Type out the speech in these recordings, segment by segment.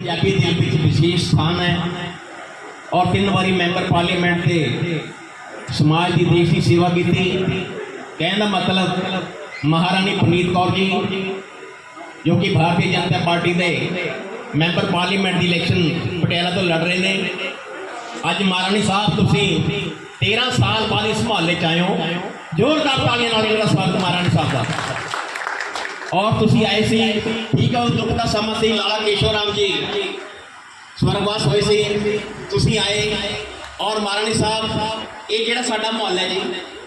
ਪੰਜਾਬੀ ਦਿਲ ਵਿੱਚ ਵਿਸ਼ੇਸ਼ ਸਥਾਨ ਹੈ ਔਰ ਤਿੰਨ ਵਾਰੀ ਮੈਂਬਰ ਪਾਰਲੀਮੈਂਟ ਤੇ ਸਮਾਜ ਦੀ ਦੇਸ਼ ਦੀ ਸੇਵਾ ਕੀਤੀ। ਕਹਿਣ ਦਾ ਮਤਲਬ ਮਹਾਰਾਣੀ ਪੁਨੀਤ ਕੌਰ ਜੀ, ਜੋ ਕਿ ਭਾਰਤੀ ਜਨਤਾ ਪਾਰਟੀ ਦੇ ਮੈਂਬਰ ਪਾਰਲੀਮੈਂਟ ਦੀ ਇਲੈਕਸ਼ਨ ਪਟਿਆਲਾ ਤੋਂ ਲੜ ਰਹੇ ਨੇ। ਅੱਜ ਮਹਾਰਾਣੀ ਸਾਹਿਬ, ਤੁਸੀਂ 13 ਸਾਲ ਬਾਅਦ ਇਸ ਮਹੱਲੇ ਚ ਆਏ ਹੋ। ਜ਼ੋਰਦਾਰ ਤਾਲੀਆਂ ਨਾਲ ਇਹਨਾਂ ਦਾ ਸਵਾਗਤ ਮਹਾਰਾਣੀ ਸਾਹਿਬ ਦਾ। ਔਰ ਤੁਸੀਂ ਆਏ ਸੀ ਠੀਕ ਹੈ ਉਹ ਦੁੱਖ ਦਾ ਸਮਾਂ ਸੀ ਲਾਲਾ ਕੇਸ਼ਵ ਰਾਮ ਜੀ ਸਵਰਗਵਾਸ ਹੋਏ ਸੀ ਤੁਸੀਂ ਆਏ ਔਰ ਮਹਾਰਾਣੀ ਸਾਹਿਬ ਇਹ ਜਿਹੜਾ ਸਾਡਾ ਮੁਹੱਲਾ ਹੈ ਜੀ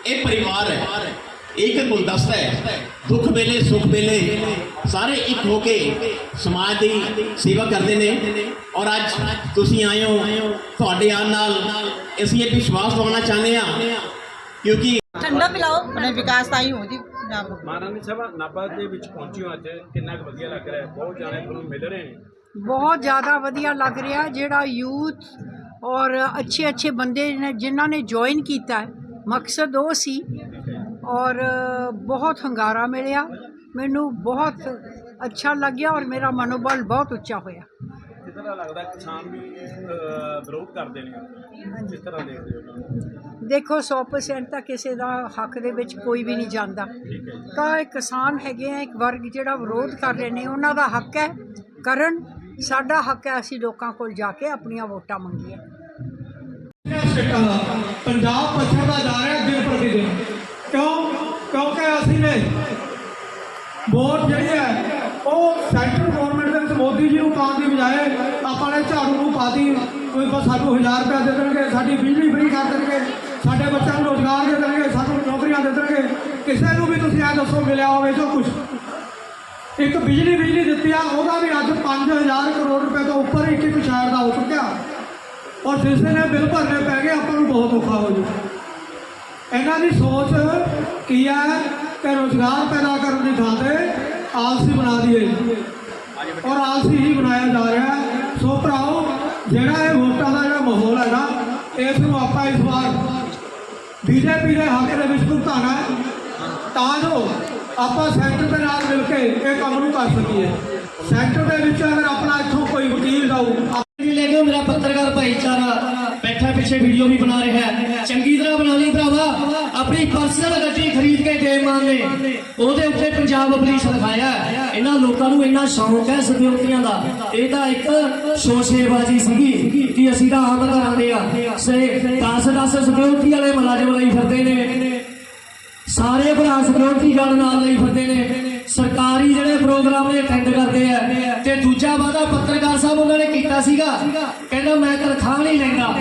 ਇਹ ਪਰਿਵਾਰ ਹੈ ਇਹ ਇੱਕ ਗੁਲਦਸਤਾ ਹੈ ਦੁੱਖ ਵੇਲੇ ਸੁੱਖ ਵੇਲੇ ਸਾਰੇ ਇੱਕ ਹੋ ਕੇ ਸਮਾਜ ਦੀ ਸੇਵਾ ਕਰਦੇ ਨੇ ਔਰ ਅੱਜ ਤੁਸੀਂ ਆਏ ਹੋ ਤੁਹਾਡੇ ਆਉਣ ਨਾਲ ਅਸੀਂ ਇਹ ਵਿਸ਼ਵਾਸ ਦਿਵਾਉਣਾ ਚਾਹੁੰਦੇ ਹਾਂ ਕਿਉਂਕਿ ਠੰਡਾ ਪਿਲਾਓ ਆਪਣੇ ਵਿਕਾਸ ਤਾਂ ਹੀ ਹੋ ਜੀ ਪੰਜਾਬ ਨੂੰ ਮਹਾਰਾਣੀ ਸਭਾ ਨਾਭਾ ਦੇ ਵਿੱਚ ਪਹੁੰਚੀ ਹੋ ਅੱਜ। ਕਿੰਨਾ ਕੁ ਵਧੀਆ ਲੱਗ ਰਿਹਾ ਹੈ? ਬਹੁਤ ਜਾਣੇ ਤੁਹਾਨੂੰ ਮਿਲ ਰਹੇ ਨੇ। ਬਹੁਤ ਜ਼ਿਆਦਾ ਵਧੀਆ ਲੱਗ ਰਿਹਾ ਜਿਹੜਾ ਯੂਥ ਔਰ ਅੱਛੇ ਅੱਛੇ ਬੰਦੇ ਨੇ ਜਿਨ੍ਹਾਂ ਨੇ ਜੁਆਇਨ ਕੀਤਾ ਹੈ। ਮਕਸਦ ਉਹ ਸੀ ਔਰ ਬਹੁਤ ਹੰਗਾਰਾ ਮਿਲਿਆ। ਮੈਨੂੰ ਬਹੁਤ ਅੱਛਾ ਲੱਗਿਆ ਔਰ ਮੇਰਾ ਮਨੋਬਲ ਬਹੁਤ ਉੱਚਾ ਹੋਇਆ। ਜਿਸ ਤਰ੍ਹਾਂ ਲੱਗਦਾ ਕਿਸਾਨ ਵੀ ਵਿਰੋਧ ਕਰਦੇ ਨੇ? ਜਿਸ ਤਰ੍ਹਾਂ ਦੇਖਦੇ ਹੋ। ਦੇਖੋ 100% ਤਾਂ ਕਿਸੇ ਦਾ ਹੱਕ ਦੇ ਵਿੱਚ ਕੋਈ ਵੀ ਨਹੀਂ ਜਾਂਦਾ। ਤਾਂ ਇਹ ਕਿਸਾਨ ਹੈਗੇ ਆ ਇੱਕ ਵਰਗ ਜਿਹੜਾ ਵਿਰੋਧ ਕਰ ਰਹੇ ਨੇ ਉਹਨਾਂ ਦਾ ਹੱਕ ਹੈ ਕਰਨ। ਸਾਡਾ ਹੱਕ ਹੈ ਅਸੀਂ ਲੋਕਾਂ ਕੋਲ ਜਾ ਕੇ ਆਪਣੀਆਂ ਵੋਟਾਂ ਮੰਗੀਏ। ਦਾ ਪੰਜਾਬ ਪਛੜਦਾ ਜਾ ਰਿਹਾ ਦਿਨ ਪ੍ਰਤੀ ਦਿਨ ਕਿਉਂ? ਕਿਉਂਕਿ ਅਸੀਂ ਨੇ ਵੋਟ ਜਿਹੜੀ ਹੈ ਉਹ ਸੈਂਟਰ ਗਵਰਨਮੈਂਟ ਦੇ ਵਿੱਚ ਮੋਦੀ ਜੀ ਨੂੰ ਪਾਉਣ ਦੀ ਬਜਾਏ ਆਪਾਂ ਨੇ ਝਾੜੂ ਨੂੰ ਪਾਤੀ ਕੋਈ ਬਸ ਸਾਨੂੰ 1000 ਰੁਪਏ ਦੇ ਦੇਣਗੇ ਸਾਡੀ ਬਿਜਲੀ ਫ੍ਰੀ ਕਰ ਦੇਣਗੇ। ਸਾਡੇ ਬੱਚਿਆਂ ਨੂੰ ਰੋਜ਼ਗਾਰ ਦੇ ਦੇਣਗੇ, ਸਾਨੂੰ ਨੌਕਰੀਆਂ ਦੇ ਦੇਣਗੇ। ਕਿਸੇ ਨੂੰ ਵੀ ਤੁਸੀਂ ਇਹ ਦੱਸੋ, ਮਿਲਿਆ ਹੋਵੇ ਜੋ ਕੁਝ ਇੱਕ ਬਿਜਲੀ ਬਿਜਲੀ ਦਿੱਤੀ ਆ, ਉਹਦਾ ਵੀ ਅੱਜ 5000 ਕਰੋੜ ਰੁਪਏ ਤੋਂ ਉੱਪਰ ਇੱਕ ਇੱਕ ਸ਼ਹਿਰ ਦਾ ਹੋ ਚੁੱਕਿਆ। ਔਰ ਜਿਸ ਨੇ ਬਿੱਲ ਭਰਨੇ ਪੈ ਗਏ, ਆਪਾਂ ਨੂੰ ਬਹੁਤ ਔਖਾ ਹੋ ਜੂ। ਇਹਨਾਂ ਦੀ ਸੋਚ ਕੀ ਹੈ ਕਿ ਰੋਜ਼ਗਾਰ ਪੈਦਾ ਕਰਨ ਦੀ ਥਾਂ ਤੇ ਆਲਸੀ ਬਣਾ ਦਈਏ। ਔਰ ਆਲਸੀ ਹੀ ਬਣਾਇਆ ਜਾ ਰਿਹਾ ਸੋ ਭਰਾਓ, ਜਿਹੜਾ ਇਹ ਵੋਟਾਂ ਦਾ ਜਿਹੜਾ ਮਾਹੌਲ ਹੈ ਨਾ ਇਸ ਨੂੰ ਆਪਾਂ ਇਸ ਵਾਰ ਬੀਜੇਪੀ ਦੇ ਹੱਕ ਦੇ ਵਿੱਚ ਭੁਗਤਾਨਾ ਹੈ, ਤਾਂ ਜੋ ਆਪਾਂ ਸੈਂਟਰ ਦੇ ਨਾਲ ਮਿਲ ਕੇ ਇਹ ਕੰਮ ਨੂੰ ਕਰ ਸਕੀਏ। ਸੈਂਟਰ ਦੇ ਵਿੱਚ ਅਗਰ ਆਪਣਾ ਇੱਥੋਂ ਕੋਈ ਵਕੀਲ ਜਾਊ ਆਪਣੇ ਲੈ ਕੇ ਮੇਰਾ ਪੱਤਰਕਾਰ ਭਾਈਚਾਰਾ। ਬੈਠਾ ਪਿੱਛੇ ਵੀਡੀਓ ਵੀ ਬਣਾ ਰਿਹਾ ਹੈ। ਚੰਗੀ ਤਰ੍ਹਾਂ ਬਣਾ ਲਈ ਭਰਾਵਾ। ਆਪਣੀ ਪਰਸਨਲ ਗੱਡੀ ਖਰੀਦ ਕੇ ਦੇ ਮਾਨ ਨੇ। ਉਹਦੇ ਉੱਤੇ ਪੰਜਾਬ ਪੁਲਿਸ ਲਿਖਾਇਆ ਇਹਨਾਂ ਲੋਕਾਂ ਨੂੰ ਇੰਨਾ ਸ਼ੌਂਕ ਹੈ ਸਿਕਿਉਰਟੀਆਂ ਦਾ। ਇਹ ਤਾਂ ਇੱਕ ਸ਼ੋਸ਼ੇਬਾਜ਼ੀ ਸੀਗੀ ਕਿ ਅਸੀਂ ਤਾਂ ਆਮ ਘਰਾਂ ਦੇ ਆ। ਸੇ 10 10 ਸਿਕਿਉਰਟੀ ਵਾਲੇ ਮੁਲਾਜ਼ਮ ਲਈ ਫਿਰਦੇ ਨੇ। ਸਾਰੇ ਭਰਾ ਸਿਕਿਉਰਿਟੀ ਗਾਰਡ ਨਾਲ ਲਈ ਫਿਰਦੇ ਨੇ। ਸਰਕਾਰੀ ਜਿਹੜੇ ਪ੍ਰੋਗਰਾਮ ਨੇ ਅਟੈਂਡ ਕਰਦੇ ਆ। ਤੇ ਦੂਜਾ ਵਾਦਾ ਪੱਤਰਕਾਰ ਸਾਹਿਬ ਉਹਨਾਂ ਨੇ ਕੀਤਾ ਸੀਗਾ। ਕਹਿੰਦਾ, ਮੈਂ ਤਨਖਾਹ ਨਹੀਂ ਲੈਂਦਾ।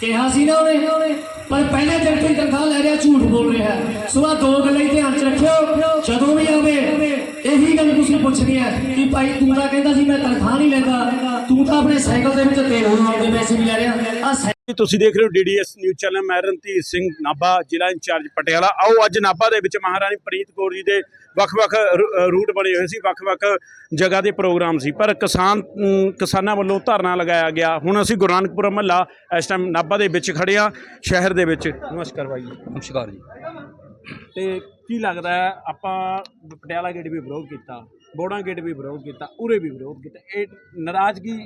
ਕਿਹਾ ਸੀ ਨਾ ਉਹਨੇ। ਪਰ ਪਹਿਲੇ ਦਿਨ ਤੋਂ ਤਨਖਾਹ ਲੈ ਰਿਹਾ, ਝੂਠ ਬੋਲ ਰਿਹਾ। ਸੁਬਾ ਦੋ ਗੱਲਾਂ ਹੀ ਧਿਆਨ ਚ ਰੱਖਿਓ। ਜਦੋਂ ਵੀ ਆਵੇ, ਇਹੀ ਗੱਲ ਤੁਸੀਂ ਪੁੱਛਣੀ ਹੈ ਕਿ ਭਾਈ ਤੂੰ ਤਾਂ ਕਹਿੰਦਾ ਸੀ, ਮੈਂ ਤਨਖਾਹ ਨਹੀਂ ਲੈਂਦਾ। ਤੂੰ ਤਾਂ ਆਪਣੇ ਸਾਈਕਲ ਦੇ ਵਿੱਚ ਤੇਲ ਹੋਣ ਦੇ ਪੈਸੇ ਵੀ ਲੈ ਰਿਹਾ। ਆ ਤੁਸੀਂ ਦੇਖ ਰਹੇ ਹੋ ਡੀਡੀਐਸ ਨਿਊਜ਼ ਚੈਨਲ ਮੈਂ ਰਣਧੀਰ ਸਿੰਘ ਨਾਭਾ ਜ਼ਿਲ੍ਹਾ ਇੰਚਾਰਜ ਪਟਿਆਲਾ। ਆਓ ਅੱਜ ਨਾਭਾ ਦੇ ਵਿੱਚ ਮਹਾਰਾਣੀ ਪ੍ਰੀਤ ਕੌਰ ਜੀ ਦੇ ਵੱਖ-ਵੱਖ ਰੂਟ ਬਣੇ ਹੋਏ ਸੀ ਵੱਖ-ਵੱਖ ਜਗ੍ਹਾ ਦੇ ਪ੍ਰੋਗਰਾਮ ਸੀ। ਪਰ ਕਿਸਾਨ ਕਿਸਾਨਾਂ ਵੱਲੋਂ ਧਰਨਾ ਲਗਾਇਆ ਗਿਆ। ਹੁਣ ਅਸੀਂ ਗੁਰੂ ਨਾਨਕਪੁਰ ਮਹੱਲਾ ਇਸ ਟਾਈਮ ਨਾਭਾ ਦੇ ਵਿੱਚ ਖੜੇ ਆ ਸ਼ਹਿਰ ਦੇ ਵਿੱਚ। ਨਮਸਕਾਰ ਬਾਈ ਜੀ। ਨਮਸਕਾਰ ਜੀ। ਤੇ ਕੀ ਲੱਗਦਾ ਹੈ ਆਪਾਂ ਪਟਿਆਲਾ ਗੇਟ ਵੀ ਵਿਰੋਧ ਕੀਤਾ ਬੋੜਾ ਗੇਟ ਵੀ ਵਿਰੋਧ ਕੀਤਾ ਉਰੇ ਵੀ ਵਿਰੋਧ ਕੀਤਾ ਇਹ ਨਾਰਾਜ਼ਗੀ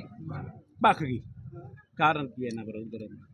ਭੱਖ ਗਈ ਕਾਰਨ ਕੀ ਹੈ ਇਹਨਾਂ ਵਿਰੋਧ ਕਰਨ ਦਾ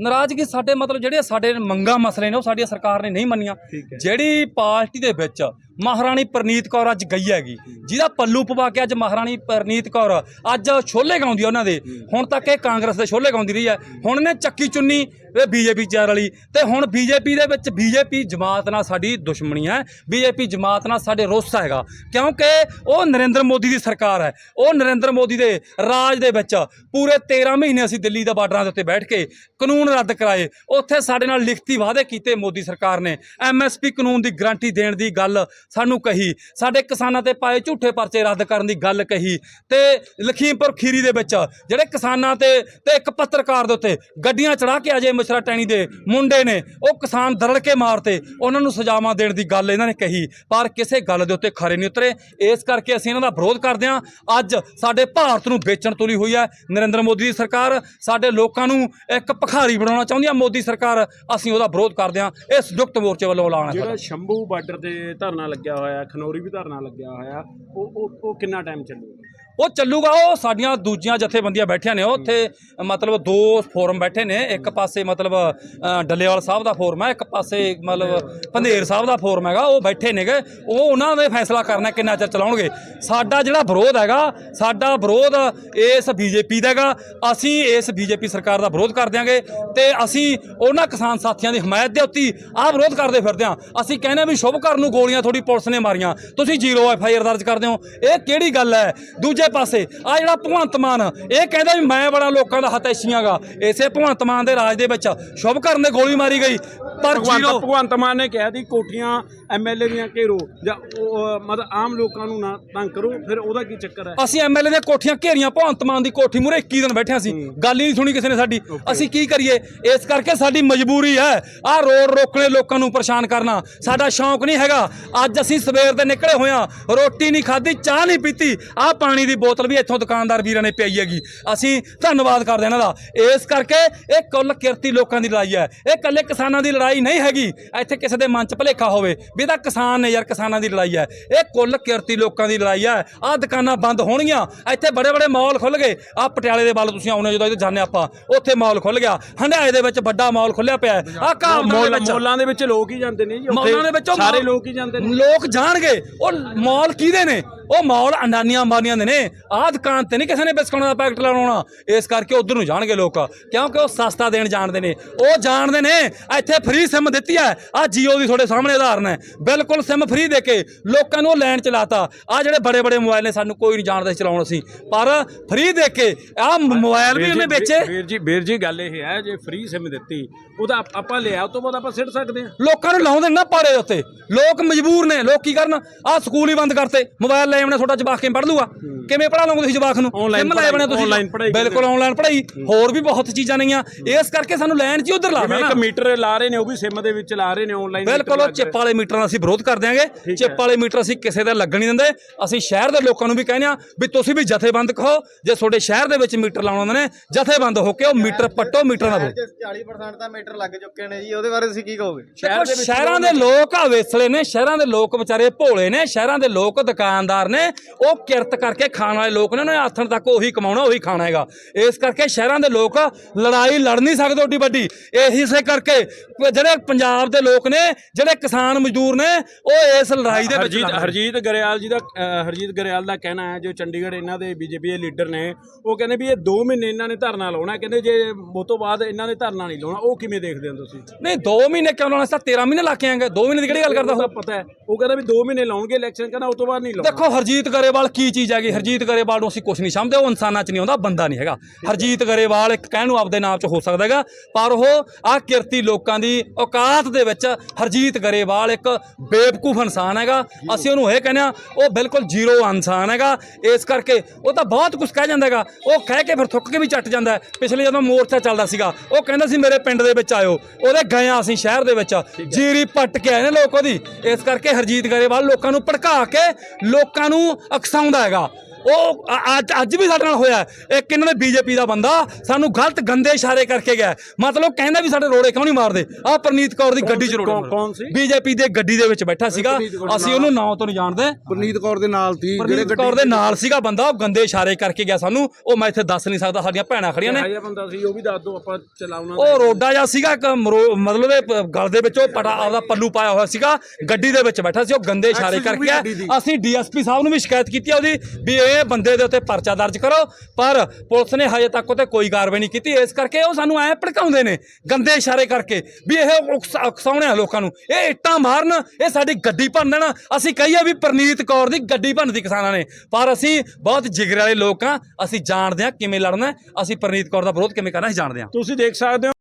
ਨਾਰਾਜ਼ਗੀ ਸਾਡੇ ਮਤਲਬ ਜਿਹੜੇ ਸਾਡੇ ਮੰਗਾ ਮਸਲੇ ਨੇ ਉਹ ਸਾਡੀ ਸਰਕਾਰ ਨੇ ਨਹੀਂ ਮੰਨੀਆਂ। ਜਿਹੜੀ ਪਾਰਟੀ ਦੇ ਵਿੱਚ ਮਹਾਰਾਣੀ ਪ੍ਰਨੀਤ ਕੌਰ ਅੱਜ ਗਈ ਹੈਗੀ। ਜਿਹਦਾ ਪੱਲੂ ਪਵਾ ਕੇ ਅੱਜ ਮਹਾਰਾਣੀ ਪ੍ਰਨੀਤ ਕੌਰ ਅੱਜ ਛੋਲੇ ਗਾਉਂਦੀ ਆ ਉਹਨਾਂ ਦੇ। ਹੁਣ ਤੱਕ ਇਹ ਕਾਂਗਰਸ ਦੇ ਛੋਲੇ ਗਾਉਂਦੀ ਰਹੀ ਹੈ। ਹੁਣ ਨੇ ਚੱਕੀ ਚੁੰਨੀ ਇਹ ਬੀਜੇਪੀ ਚਾਰ ਵਾਲੀ। ਤੇ ਹੁਣ ਬੀਜੇਪੀ ਦੇ ਵਿੱਚ ਬੀਜੇਪੀ ਜਮਾਤ ਨਾਲ ਸਾਡੀ ਦੁਸ਼ਮਣੀ ਹੈ। ਬੀਜੇਪੀ ਜਮਾਤ ਨਾਲ ਸਾਡੇ ਰੋਸ ਹੈਗਾ। ਕਿਉਂਕਿ ਉਹ ਨਰਿੰਦਰ ਮੋਦੀ ਦੀ ਸਰਕਾਰ ਹੈ। ਉਹ ਨਰਿੰਦਰ ਮੋਦੀ ਦੇ ਰਾਜ ਦੇ ਵਿੱਚ ਪੂਰੇ 13 ਮਹੀਨੇ ਅਸੀਂ ਦਿੱਲੀ ਦੇ ਬਾਰਡਰਾਂ ਦੇ ਉੱਤੇ ਬੈਠ ਕੇ ਕਾਨੂੰਨ ਰੱਦ ਕਰਾਏ। ਉੱਥੇ ਸਾਡੇ ਨਾਲ ਲਿਖਤੀ ਵਾਅਦੇ ਕੀਤੇ ਮੋਦੀ ਸਰਕਾਰ ਨੇ। ਐਮਐਸਪੀ ਕਾਨੂੰਨ ਦੀ ਗਾਰੰਟੀ ਦੇਣ ਦੀ ਗੱਲ ਸਾਨੂੰ ਕਹੀ। ਸਾਡੇ ਕਿਸਾਨਾਂ ਤੇ ਪਾਏ ਝੂਠੇ ਪਰਚੇ ਰੱਦ ਕਰਨ ਦੀ ਗੱਲ ਕਹੀ ਤੇ ਲਖੀਮਪੁਰ ਖੀਰੀ ਦੇ ਵਿੱਚ, ਜਿਹੜੇ ਕਿਸਾਨਾਂ ਤੇ ਤੇ ਇੱਕ ਪੱਤਰਕਾਰ ਦੇ ਉੱਤੇ ਗੱਡੀਆਂ ਚੜਾ ਕੇ ਅਜੇ ਮਿਸ਼ਰਾ ਟੈਣੀ ਦੇ ਮੁੰਡੇ ਨੇ, ਉਹ ਕਿਸਾਨ ਦਰੜ ਕੇ ਮਾਰਤੇ, ਉਹਨਾਂ ਨੂੰ ਸਜ਼ਾਵਾਂ ਦੇਣ ਦੀ ਗੱਲ ਇਹਨਾਂ ਨੇ ਕਹੀ। ਪਰ ਕਿਸੇ ਗੱਲ ਦੇ ਉੱਤੇ ਖਰੇ ਨਹੀਂ ਉਤਰੇ। ਇਸ ਕਰਕੇ ਅਸੀਂ ਇਹਨਾਂ ਦਾ ਵਿਰੋਧ ਕਰਦੇ ਹਾਂ। ਅੱਜ ਸਾਡੇ ਭਾਰਤ ਨੂੰ ਵੇਚਣ ਤੁਲੀ ਹੋਈ ਹੈ ਨਰਿੰਦਰ ਮੋਦੀ ਦੀ ਸਰਕਾਰ। ਸਾਡੇ ਲੋਕਾਂ ਨੂੰ ਇੱਕ ਭਿਖਾਰੀ ਬਣਾਉਣਾ ਚਾਹੁੰਦੀ ਹੈ ਮੋਦੀ ਸਰਕਾਰ। ਅਸੀਂ ਉਹਦਾ ਵਿਰੋਧ ਕਰਦੇ ਹਾਂ। ਇਹ ਸੰਯੁਕਤ ਮੋਰਚੇ ਵੱਲੋਂ ਐਲਾਨ ਹੈ ਜਿਹੜਾ ਸ਼ੰਭੂ ਬਾਰਡਰ ਤੇ ਧਰਨਾ ਲੱਗਿਆ ਹੋਇਆ ਖਨੌਰੀ ਵੀ ਧਰਨਾ ਲੱਗਿਆ ਹੋਇਆ ਉਹ ਉਹ ਉਹ ਕਿੰਨਾ ਟਾਈਮ ਚੱਲੂਗਾ? ਉਹ ਚੱਲੂਗਾ ਉਹ ਸਾਡੀਆਂ ਦੂਜੀਆਂ ਜਥੇਬੰਦੀਆਂ ਬੈਠੀਆਂ ਨੇ ਉੱਥੇ ਮਤਲਬ ਦੋ ਫੋਰਮ ਬੈਠੇ ਨੇ ਇੱਕ ਪਾਸੇ ਮਤਲਬ ਅ, ਡੱਲੇਵਾਲ ਸਾਹਿਬ ਦਾ ਫੋਰਮ ਹੈ ਇੱਕ ਪਾਸੇ ਮਤਲਬ ਪੰਧੇਰ ਸਾਹਿਬ ਦਾ ਫੋਰਮ ਹੈਗਾ ਉਹ ਬੈਠੇ ਨੇਗੇ ਉਹ ਉਹਨਾਂ ਨੇ ਫੈਸਲਾ ਕਰਨਾ ਕਿੰਨਾ ਚਿਰ ਚਲਾਉਣਗੇ। ਸਾਡਾ ਜਿਹੜਾ ਵਿਰੋਧ ਹੈਗਾ ਸਾਡਾ ਵਿਰੋਧ ਇਸ ਬੀਜੇਪੀ ਦਾ ਹੈਗਾ ਅਸੀਂ ਇਸ ਬੀਜੇਪੀ ਸਰਕਾਰ ਦਾ ਵਿਰੋਧ ਕਰ ਦਿਆਂਗੇ ਤੇ ਅਸੀਂ ਉਹਨਾਂ ਕਿਸਾਨ ਸਾਥੀਆਂ ਦੀ ਹਮਾਇਤ ਦੇ ਉੱਤੇ ਆਹ ਵਿਰੋਧ ਕਰਦੇ ਫਿਰਦੇ ਹਾਂ ਅਸੀਂ ਕਹਿੰਦੇ ਹਾਂ ਵੀ ਸ਼ੁਭਕਰ ਨੂੰ ਗੋਲੀਆਂ ਥੋੜੀ ਪੁਲਿਸ ਨੇ ਮਾਰੀਆਂ ਤੁਸੀਂ ਜ਼ੀਰੋ ਐਫ ਆਈ ਆਰ ਦਰਜ ਕਰਦੇ ਹੋ ਇਹ ਕਿਹੜੀ ਗੱਲ ਹੈ? ਦੂਜੇ ਪਾਸੇ। ਆ ਜਿਹੜਾ ਭਗਵੰਤ ਮਾਨ ਇਹ ਕਹਿੰਦਾ ਵੀ ਮੈਂ ਬੜਾ ਲੋਕਾਂ ਦਾ ਹਤੈਸ਼ੀਆਂਗਾ ਇਸੇ ਭਗਵੰਤ ਮਾਨ ਦੇ ਰਾਜ ਦੇ ਵਿੱਚ ਸ਼ੁਭਕਰ ਨੇ ਗੋਲੀ ਮਾਰੀ ਗਈ। ਪਰ ਭਗਵੰਤ ਜ਼ੀਰੋ ਭਗਵੰਤ ਮਾਨ ਨੇ ਕਿਹਾ ਸੀ ਕੋਠੀਆਂ ਐਮਐਲਏ ਦੀਆਂ ਘੇਰੋ ਜਾਂ ਉਹ, ਅਹ, ਮਤਲਬ ਆਮ ਲੋਕਾਂ ਨੂੰ ਨਾ ਤੰਗ ਕਰੋ ਫਿਰ ਉਹਦਾ ਕੀ ਚੱਕਰ ਹੈ? ਅਸੀਂ ਐਮਐਲਏ ਦੀਆਂ ਕੋਠੀਆਂ ਘੇਰੀਆਂ ਭਗਵੰਤ ਮਾਨ ਦੀ ਕੋਠੀ ਮੂਰੇ 21 ਦਿਨ ਬੈਠਿਆ ਸੀ। ਗੱਲ ਹੀ ਨਹੀਂ ਸੁਣੀ ਕਿਸੇ ਨੇ ਸਾਡੀ। ਅਸੀਂ ਕੀ ਕਰੀਏ? ਇਸ ਕਰਕੇ ਸਾਡੀ ਮਜਬੂਰੀ ਹੈ। ਆਹ ਰੋਡ ਰੋਕਣੇ ਲੋਕਾਂ ਨੂੰ ਪਰੇਸ਼ਾਨ ਕਰਨਾ। ਸਾਡਾ ਸ਼ੌਂਕ ਨਹੀਂ ਹੈਗਾ। ਅੱਜ ਅਸੀਂ ਸਵੇਰ ਦੇ ਨਿਕਲੇ ਹੋਇਆ ਰੋਟੀ ਨਹੀਂ ਖਾਧੀ ਚਾਹ ਨਹੀਂ ਪੀਤੀ। ਆਹ ਪਾਣੀ ਦੀ ਬੋਤਲ ਵੀ ਇੱਥੋਂ ਦੁਕਾਨਦਾਰ ਵੀਰਾਂ ਨੇ ਪਿਆਈ ਹੈਗੀ। ਅਸੀਂ ਧੰਨਵਾਦ ਕਰਦੇ ਇਹਨਾਂ ਦਾ। ਇਸ ਕਰਕੇ ਇਹ ਕੁੱਲ ਕਿਰਤੀ ਲੋਕਾਂ ਦੀ ਲੜਾਈ ਹੈ। ਇਹ ਇਕੱਲੇ ਕਿਸਾਨਾਂ ਦੀ ਲੜਾਈ ਨਹੀਂ ਹੈਗੀ। ਇੱਥੇ ਕਿਸੇ ਦੇ ਮਨ 'ਚ ਭੁਲੇਖਾ ਹੋਵੇ ਵੀ ਇਹ ਤਾਂ ਕਿਸਾਨ ਨੇ ਯਾਰ ਕਿਸਾਨਾਂ ਦੀ ਲੜਾਈ ਹੈ। ਇਹ ਕੁੱਲ ਕਿਰਤੀ ਲੋਕਾਂ ਦੀ ਲੜਾਈ ਹੈ। ਆਹ ਦੁਕਾਨਾਂ ਬੰਦ ਹੋਣਗੀਆਂ। ਇੱਥੇ ਬੜੇ ਬੜੇ ਮਾਲ ਖੁੱਲ ਗਏ। ਆਹ ਪਟਿਆਲੇ ਦੇ ਵੱਲ ਤੁਸੀਂ ਆਉਣੇ ਜਦੋਂ ਇੱਥੇ ਜਾਂਦੇ ਆਪਾਂ। ਉੱਥੇ ਮਾਲ ਖੁੱਲ ਗਿਆ। ਹੰਡਾਏ ਦੇ ਵਿੱਚ ਵੱਡਾ ਮਾਲ ਖੁੱਲਿਆ ਪਿਆ ਹੈ। ਆਹ ਕਾਬਲਾਂ ਦੇ ਮੌਲ- ਵਿੱਚ ਮੌਲਾਂ ਦੇ ਵਿੱਚ ਲੋਕ ਹੀ ਜਾਂਦੇ ਨੇ ਜੀ ਮੌਲਾਂ ਦੇ ਵਿੱਚੋਂ ਸਾਰੇ ਲੋਕ ਹੀ ਜਾਂਦੇ ਨੇ। ਲੋਕ ਜਾਣਗੇ। ਉਹ ਮਾਲ ਕਿਹਦੇ ਨੇ? ਉਹ ਮਾਲ ਅੰਡਾਨੀਆਂ ਮਾਰੀਆਂ ਦੇ ਨੇ। ਆਹ ਦੁਕਾਨ ਤੇ ਨਹੀਂ ਕਿਸੇ ਨੇ ਬਿਸਕੁਟਾਂ ਦਾ ਪੈਕਟ ਲਾਉਣਾ ਇਸ ਕਰਕੇ ਉਧਰ ਨੂੰ ਜਾਣਗੇ ਲੋਕ। ਕਿਉਂਕਿ ਉਹ ਸਸਤਾ ਦੇਣ ਜਾਣਦੇ ਨੇ। ਉਹ ਜਾਣਦੇ ਨੇ ਇੱਥੇ ਫ੍ਰੀ ਸਿਮ ਦਿੱਤੀ ਹੈ। ਆ ਜੀਓ ਦੀ ਤੁਹਾਡੇ ਸਾਹਮਣੇ ਉਦਾਹਰਨ ਹੈ। ਬਿਲਕੁਲ ਸਿਮ ਫ੍ਰੀ ਦੇ ਕੇ ਲੋਕਾਂ ਨੂੰ ਲੈਣ ਚਲਾਤਾ। ਆ ਜਿਹੜੇ ਬੜੇ ਬੜੇ ਮੋਬਾਈਲ ਨੇ ਸਾਨੂੰ ਕੋਈ ਨਹੀਂ ਜਾਣਦਾ ਚਲਾਉਣ ਅਸੀਂ। ਪਰ ਫ੍ਰੀ ਦੇ ਕੇ ਆ ਮੋਬਾਈਲ ਵੀ ਉਹਨੇ ਵੇਚੇ। ਵੀਰ ਜੀ ਵੀਰ ਜੀ ਗੱਲ ਇਹ ਹੈ ਜੇ ਫ੍ਰੀ ਸਿਮ ਦਿੱਤੀ ਉਹਦਾ ਆਪ- ਲਿਆ ਉਸ ਤੋਂ ਬਾਅਦ ਆਪਾਂ ਸਿੱਟ ਸਕਦੇ ਹਾਂ। ਲੋਕਾਂ ਨੂੰ ਲਾਉਂਦੇ ਨੇ ਪਾੜੇ ਉੱਤੇ। ਲੋਕ ਮਜਬੂਰ ਨੇ। ਲੋਕ ਕੀ ਕਰਨ? ਆਹ ਸਕੂਲ ਹੀ ਬੰਦ ਕਰਤੇ। ਮੋਬਾਈਲ ਲੈ ਆਉਣੇ ਤੁਹਾਡਾ ਜਵਾਕ ਕਿਵੇਂ ਪੜ੍ਹ ਲੂਗਾ? ਕਿਵੇਂ ਪੜ੍ਹਾ ਲਓਗੇ ਤੁਸੀਂ ਜਵਾਕ ਨੂੰ? ਸਿਮ ਲਾਏ ਬਣੇ ਤੁਸੀਂ? online ਪੜ੍ਹਾਈ ਬਿਲਕੁਲ ਆਨਲਾਈਨ ਪੜ੍ਹਾਈ। ਹੋਰ ਵੀ ਬਹੁਤ ਚੀਜ਼ਾਂ ਨੇਗੀਆਂ। ਇਸ ਕਰਕੇ ਸਾਨੂੰ ਲੈਣ 'ਚ ਹੀ ਉਧਰ ਜਿਵੇਂ ਲਾਣਾ ਇੱਕ ਨਾ ਮੀਟਰ ਲਾ ਰਹੇ ਨੇ ਉਹ ਵੀ ਸਿਮ ਦੇ ਵਿੱਚ ਲਾ ਰਹੇ ਨੇ ਆਨਲਾਈਨ ਬਿਲਕੁਲ ਉਹ ਚਿੱਪ ਵਾਲੇ ਮੀਟਰਾਂ ਦਾ ਅਸੀਂ ਵਿਰੋਧ ਕਰ ਦਿਆਂਗੇ ਚਿੱਪ ਵਾਲੇ ਮੀਟਰ ਅਸੀਂ ਕਿਸੇ ਦਾ ਲੱਗਣ ਨਹੀਂ ਦਿੰਦੇ। ਅਸੀਂ ਸ਼ਹਿਰ ਦੇ ਲੋਕਾਂ ਨੂੰ ਵੀ ਕਹਿੰਦੇ ਆ ਵੀ ਤੁਸੀਂ ਵੀ ਜਥੇਬੰਦ ਕਹੋ ਜੇ ਤੁਹਾਡੇ ਸ਼ਹਿਰ ਦੇ ਵਿੱਚ ਮੀਟਰ ਲਾਉਣ ਆਉਂਦੇ ਨੇ ਜਥੇਬੰਦ ਹੋ ਕੇ ਉਹ ਮੀਟਰ ਪੱਟੋ ਮੀਟਰਾਂ ਦਾ ਵਿਰੋਧ 40% ਤਾਂ ਮੀਟਰ ਲੱਗ ਚੁੱਕੇ ਨੇ ਜੀ ਉਹਦੇ ਬਾਰੇ ਤੁਸੀਂ ਕੀ ਕਹੋਗੇ? ਦੇਖੋ ਸ਼ਹਿਰਾਂ ਦੇ ਲੋਕ ਆ ਵੇਸਲੇ ਨੇ ਸ਼ਹਿਰਾਂ ਦੇ ਲੋਕ ਵਿਚਾਰੇ ਭੋਲੇ ਨੇ ਸ਼ਹਿਰਾਂ ਦੇ ਲੋਕ ਦੁਕਾਨਦਾਰ ਨੇ ਉਹ ਕਿਰਤ ਕਰਕੇ ਖਾਣ ਵਾਲੇ ਲੋਕ ਨੇ ਉਹਨਾਂ ਨੇ ਆਥਣ ਤੱਕ ਉਹੀ ਕਮਾਉਣਾ ਉਹੀ ਖਾਣਾ ਹੈਗਾ। ਇਸ ਕਰਕੇ ਸ਼ਹਿਰਾਂ ਦੇ ਲੋਕ ਲੜਾਈ ਲੜ ਨਹੀਂ ਸਕਦੇ ਓਡੀ ਵੱਡੀ। ਇਹੀ ਇਸੇ ਕਰਕੇ ਜਿਹੜੇ ਪੰਜਾਬ ਦੇ ਲੋਕ ਨੇ ਜਿਹੜੇ ਕਿਸਾਨ ਮਜ਼ਦੂਰ ਨੇ ਉਹ ਇਸ ਲੜਾਈ ਦੇ ਵਿੱਚ ਹਰਜੀਤ। ਹਰਜੀਤ ਗਰੇਵਾਲ ਜੀ ਦਾ ਹਰਜੀਤ ਗਰੇਵਾਲ ਦਾ ਕਹਿਣਾ ਹੈ ਜੋ ਚੰਡੀਗੜ੍ਹ ਇਹਨਾਂ ਦੇ ਬੀਜੇਪੀ ਦੇ ਲੀਡਰ ਨੇ ਉਹ ਕਹਿੰਦੇ ਵੀ ਇਹ 2 ਮਹੀਨੇ ਇਹਨਾਂ ਨੇ ਧਰਨਾ ਲਾਉਣਾ ਕਹਿੰਦੇ ਜੇ ਉਹ ਤੋਂ ਬਾਅਦ ਇਹਨਾਂ ਨੇ ਧਰਨਾ ਨਹੀਂ ਲਾਉਣਾ ਉਹ ਕਿਵੇਂ ਦੇਖਦੇ ਹੋ ਤੁਸੀਂ? ਨਹੀਂ 2 ਮਹੀਨੇ ਕਿਉਂ ਲਾਉਣਾ? ਸੀ 13 ਮਹੀਨੇ ਲਾ ਕੇ ਆਏਗੇ। 2 ਮਹੀਨੇ ਦੀ ਕਿਹੜੀ ਗੱਲ ਕਰਦਾ ਉਹ? ਪਤਾ ਹੈ। ਉਹ ਕਹਿੰਦਾ ਵੀ 2 ਮਹੀਨੇ ਲਾਉਣਗੇ ਇਲੈਕਸ਼ਨ ਕਹਿੰਦਾ ਉਸ ਤੋਂ ਬਾਅਦ ਨਹੀਂ ਲਾਉਣਾ। ਦੇਖੋ ਹਰਜੀਤ ਗਰੇਵਾਲ ਕੀ ਚੀਜ਼ ਹੈਗੀ? ਹਰਜੀਤ ਗਰੇਵਾਲ ਨੂੰ ਅਸੀਂ ਕੁਝ ਨਹੀਂ ਸਮਝਦੇ ਉਹ ਇਨਸਾਨਾਂ 'ਚ ਨਹੀਂ ਆਉਂਦਾ ਬੰਦਾ ਨਹੀਂ ਹੈਗਾ। ਹਰਜੀਤ ਗਰੇਵਾਲ ਇੱਕ ਕਹਿਣ ਨੂੰ ਆਪਦੇ ਨਾਮ 'ਚ ਹੋ ਸਕਦਾ ਹੈਗਾ ਪਰ ਉਹ ਆ ਕਿਰਤੀ ਲੋਕਾਂ ਦੀ ਔਕਾਤ ਦੇ ਵਿੱਚ ਹਰਜੀਤ ਗਰੇਵਾਲ ਇੱਕ ਬੇਵਕੂਫ ਇਨਸਾਨ ਹੈਗਾ। ਅਸੀਂ ਉਹਨੂੰ ਇਹ ਕਹਿੰਦੇ ਆ ਉਹ ਬਿਲਕੁਲ ਜ਼ੀਰੋ ਇਨਸਾਨ ਹੈਗਾ। ਇਸ ਕਰਕੇ ਉਹ ਤਾਂ ਬਹੁਤ ਕੁਝ ਕਹਿ ਜਾਂਦਾ ਹੈਗਾ। ਉਹ ਕਹਿ ਕੇ ਫਿਰ ਥੁੱਕ ਕੇ ਵੀ ਚੱਟ ਜਾਂਦਾ ਪਿਛਲੇ ਜਦੋਂ ਮੋਰਚਾ ਚੱਲਦਾ ਸੀਗਾ ਉਹ ਕਹਿੰਦਾ ਸੀ ਮੇਰੇ ਪਿੰਡ ਦੇ ਵਿੱਚ ਆਇਓ। ਉਹਦੇ ਗਏ ਅਸੀਂ ਸ਼ਹਿਰ ਦੇ ਵਿੱਚ। ਜੀਰੀ ਪੱਟ ਕੇ ਆਏ ਨੇ ਲੋਕ ਉਹਦੀ। ਇਸ ਕਰਕੇ ਹਰਜੀਤ ਗਰੇਵਾਲ ਲੋਕਾਂ ਨੂੰ ਭੜਕਾ ਕੇ ਲੋਕਾਂ ਨੂੰ ਅਕਸਾਉਂਦਾ ਹੈਗਾ। ਉਹ ਅੱਜ ਅੱਜ ਵੀ ਸਾਡੇ ਨਾਲ ਹੋਇਆ। ਇੱਕ ਇਹਨਾਂ ਨੇ ਬੀਜੇਪੀ ਦਾ ਬੰਦਾ ਸਾਨੂੰ ਗਲਤ ਗੰਦੇ ਇਸ਼ਾਰੇ ਕਰਕੇ ਗਿਆ ਮਤਲਬ ਕਹਿੰਦਾ ਵੀ ਸਾਡੇ ਰੋੜੇ ਕਿਉਂ ਨਹੀਂ ਮਾਰਦੇ? ਆਹ ਪ੍ਰਨੀਤ ਕੌਰ ਦੀ ਗੱਡੀ 'ਚ ਰੋੜੇ ਕੌਣ- ਕੌਣ ਸੀ? ਬੀਜੇਪੀ ਦੇ ਗੱਡੀ ਦੇ ਵਿੱਚ ਬੈਠਾ ਸੀਗਾ। ਅਸੀਂ ਉਹਨੂੰ ਨਾਂ ਤੋਂ ਨਹੀਂ ਜਾਣਦੇ। ਪ੍ਰਨੀਤ ਕੌਰ ਦੇ ਨਾਲ ਸੀ ਪ੍ਰਨੀਤ ਕੌਰ ਦੇ ਨਾਲ ਸੀਗਾ ਬੰਦਾ ਉਹ ਗੰਦੇ ਇਸ਼ਾਰੇ ਕਰਕੇ ਗਿਆ ਸਾਨੂੰ। ਉਹ ਮੈਂ ਇੱਥੇ ਦੱਸ ਨਹੀਂ ਸਕਦਾ ਸਾਡੀਆਂ ਭੈਣਾਂ ਖੜੀਆਂ ਨੇ। ਇਹੋ ਬੰਦਾ ਸੀ ਉਹ ਵੀ ਦੱਸ ਦਿਓ ਆਪਾਂ ਚਲਾਉਣਾ ਉਹ ਰੋਡਾ ਜਿਹਾ ਸੀਗਾ ਮਤਲਬ ਗਲ ਦੇ ਵਿੱਚ ਉਹ ਪਟਾ ਆਪਦਾ ਪੱਲੂ ਪਾਇਆ ਹੋਇਆ ਸੀਗਾ। ਗੱਡੀ ਦੇ ਵਿੱਚ ਬੈਠਾ ਸੀ ਉਹ ਗੰਦੇ ਇਸ਼ਾਰੇ ਕਰਕੇ ਦੀ। ਅਸੀਂ ਡੀਐਸਪੀ ਸਾਹਿਬ ਨੂੰ ਵੀ ਸ਼ਿਕਾਇਤ ਕੀਤੀ ਆ ਉਹਦੀ ਵੀ ਇਹ ਬੰਦੇ ਦੇ ਉੱਤੇ ਪਰਚਾ ਦਰਜ ਕਰੋ, ਪਰ ਪੁਲਿਸ ਨੇ ਹਜੇ ਤੱਕ ਉਹਤੇ ਕੋਈ ਕਾਰਵਾਈ ਨਹੀਂ ਕੀਤੀ। ਇਸ ਕਰਕੇ ਉਹ ਸਾਨੂੰ ਐ ਭੜਕਾਉਂਦੇ ਨੇ, ਗੰਦੇ ਇਸ਼ਾਰੇ ਕਰਕੇ, ਵੀ ਇਹ ਉਕਸ- ਉਕਸਾਉਣੇ ਆ ਲੋਕਾਂ ਨੂੰ। ਇਹ ਇੱਟਾਂ ਮਾਰਨ, ਇਹ ਸਾਡੀ ਗੱਡੀ ਭੰਨ ਦੇਣ ਅਸੀਂ ਕਹੀਏ ਵੀ ਪ੍ਰਨੀਤ ਕੌਰ ਦੀ ਗੱਡੀ ਭੰਨਦੀ ਕਿਸਾਨਾਂ ਨੇ, ਪਰ ਅਸੀਂ ਬਹੁਤ ਜਿਗਰ ਵਾਲੇ ਲੋਕ ਆ, ਅਸੀਂ ਜਾਣਦੇ ਆ ਕਿਵੇਂ ਲੜਨਾ ਅਸੀਂ ਪ੍ਰਨੀਤ ਕੌਰ ਦਾ ਵਿਰੋਧ ਕਿਵੇਂ ਕਰਨਾ ਅਸੀਂ ਜਾਣਦੇ ਆ। ਤੁਸੀਂ ਦੇਖ ਸਕਦੇ ਹੋ।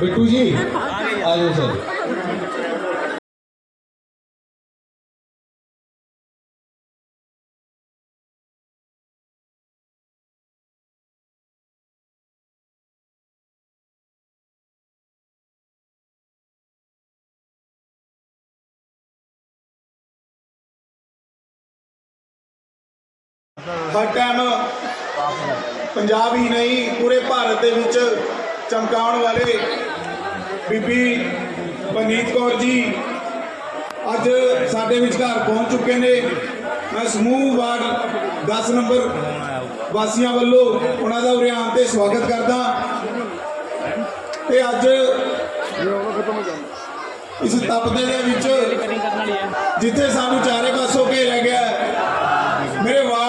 ਬਿੱਟੂ ਜੀ। ਆ ਜਾਓ ਸਰ। ਹਰ ਟਾਈਮ um, ਪੰਜਾਬ ਹੀ ਨਹੀਂ, ਪੂਰੇ ਭਾਰਤ ਦੇ ਵਿੱਚ ਚਮਕਾਉਣ ਵਾਲੇ ਬੀਬੀ ਪਨੀਤ ਕੌਰ ਜੀ ਅੱਜ ਸਾਡੇ ਵਿਚਕਾਰ ਪਹੁੰਚ ਚੁੱਕੇ ਨੇ। ਮੈਂ ਸਮੂਹ ਵਾਰਡ 10 ਨੰਬਰ ਵਾਸੀਆਂ ਵੱਲੋਂ ਉਹਨਾਂ ਦਾ ਉਰੇ ਤੇ ਸਵਾਗਤ ਕਰਦਾ। ਤੇ ਅੱਜ ਇਸ ਤਪਦੇ ਦੇ ਵਿੱਚ ਜਿੱਥੇ ਸਾਨੂੰ ਚਾਰੇ ਪਾਸੋਂ ਘੇਰਿਆ ਗਿਆ ਮੇਰੇ ਵਾਰਡ